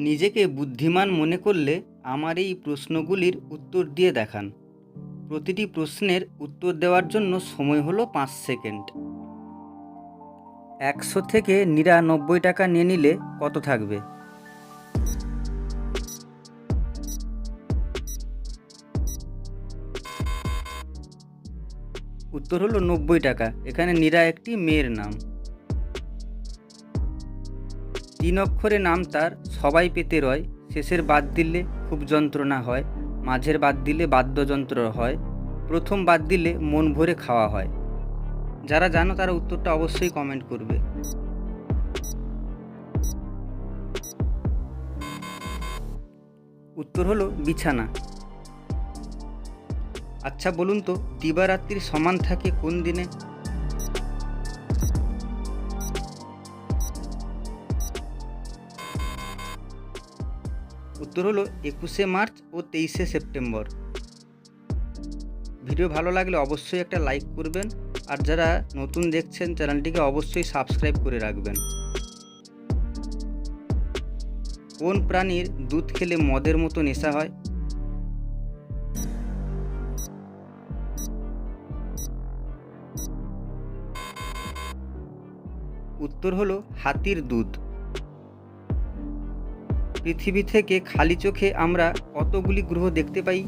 নিজেকে বুদ্ধিমান মনে করলে আমার এই প্রশ্নগুলির উত্তর দিয়ে দেখান। প্রতিটি প্রশ্নের উত্তর দেওয়ার জন্য সময় হলো পাঁচ সেকেন্ড। একশো থেকে নিরানব্বই টাকা নিয়ে নিলে কত থাকবে? উত্তর হলো নব্বই টাকা। এখানে নীরা একটি মেয়ের নাম। তিন অক্ষরে নাম তার, সবাই পেতে রয়। শেষের বাদ দিলে খুব যন্ত্রণা হয়, মাঝের বাদ দিলে বাদ্যযন্ত্র হয়, প্রথম বাদ দিলে মন ভরে খাওয়া হয়। যারা জানো তারা উত্তরটা অবশ্যই কমেন্ট করবে। উত্তর হলো বিছানা। আচ্ছা বলুন তো, দিবারাত্রির সমান থাকে কোন দিনে? উত্তর হলো একুশে মার্চ ও তেইশে সেপ্টেম্বর। ভিডিও ভালো লাগলে অবশ্যই একটা লাইক করবেন, আর যারা নতুন দেখছেন চ্যানেলটিকে অবশ্যই সাবস্ক্রাইব করে রাখবেন। কোন প্রাণীর দুধ খেলে মদের মতো নেশা হয়? উত্তর হলো হাতির দুধ। পৃথিবী থেকে খালি চোখে আমরা কতগুলি গ্রহ দেখতে পাই?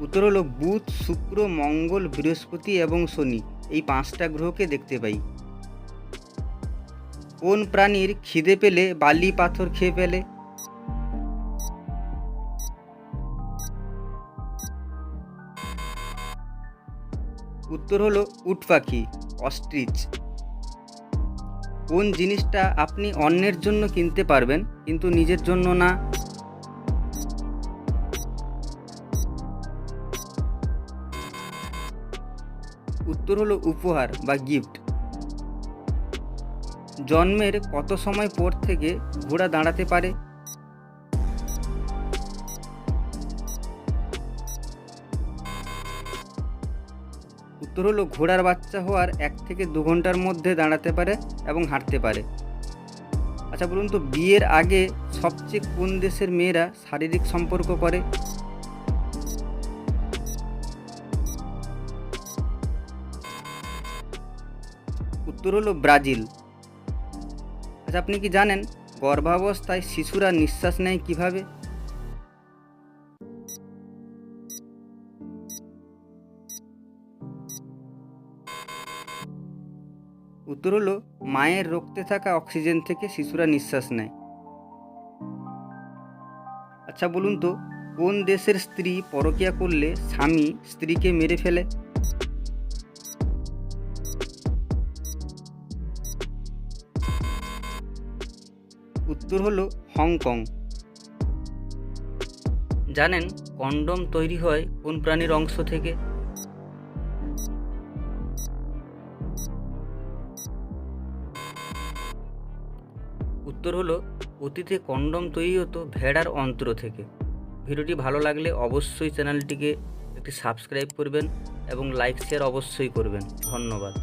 উত্তর হলো বুধ, শুক্র, মঙ্গল, বৃহস্পতি এবং শনি। এই পাঁচটা গ্রহকে দেখতে পাই। কোন প্রাণীর খিদে পেলে, বালি, পাথর খেয়ে ফেলে? উত্তর হলো উট পাখি, অস্ট্রিচ। কোন জিনিসটা আপনি অন্যের জন্য কিনতে পারবেন, কিন্তু নিজের জন্য না? উত্তর হলো উপহার বা গিফট। জন্মের কত সময় পর থেকে ঘোড়া দাঁড়াতে পারে? উত্তর হলো ঘোড়ার বাচ্চা হওয়ার এক থেকে দু ঘণ্টার মধ্যে দাঁড়াতে পারে এবং হাঁটতে পারে। আচ্ছা বলুন তো, বিয়ের আগে সবচেয়ে কোন দেশের মেয়েরা শারীরিক সম্পর্ক করে? উত্তর হলো ব্রাজিল। আচ্ছা আপনি কি জানেন গর্ভাবস্থায় শিশুরা নিঃশ্বাস নেয় কীভাবে? উত্তর হলো, মায়ের রক্তে থাকা অক্সিজেন থেকে শিশুরা নিঃশ্বাস নেয়। আচ্ছা বলুন তো, কোন দেশের স্ত্রী পরকিয়া করলে স্বামী স্ত্রীকে মেরে ফেলে? উত্তর হলো, হংকং। জানেন, কন্ডম তৈরি হয় কোন প্রাণীর অংশ থেকে? উত্তর হলো, অতীতে কন্ডম তৈরি হতো ভেড়ার অন্ত্র থেকে। ভিডিওটি ভালো লাগলে অবশ্যই চ্যানেলটিকে একটি সাবস্ক্রাইব করবেন এবং লাইক, শেয়ার অবশ্যই করবেন। ধন্যবাদ।